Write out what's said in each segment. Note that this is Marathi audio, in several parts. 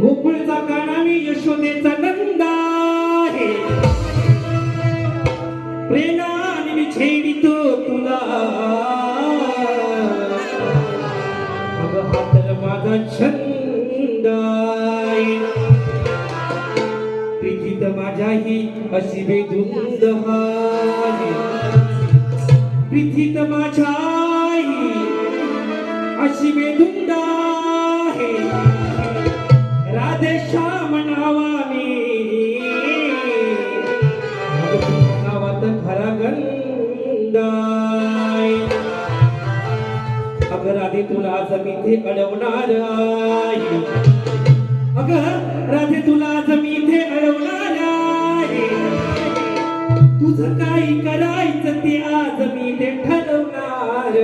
गोकुळचा काना मी यशोदेचा नंदा आहे. प्रेमाने मी छेडितो तुला. अगं हा तर माझा छंद आहे. प्रीतीत माझ्याही अशी बेधुंद आहे विधित माझ्याही अशी मी आहे. राधे म्हणावा मी. नावात खरा गंद अग राधे तुला आज मी अडवणार अग राधे तुला आज मी अडवणार आहे. तुझं काही करायचं ते आज मी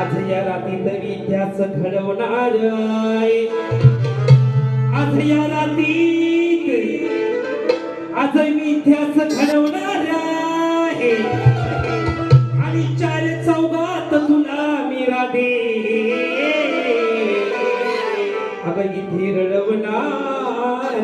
आज या राती तरी त्याच घडवणार आज या राती आज मी त्याच घडवणार आहे. आणि चार चौघात तुला मी राधे. अगं इथे रडवणार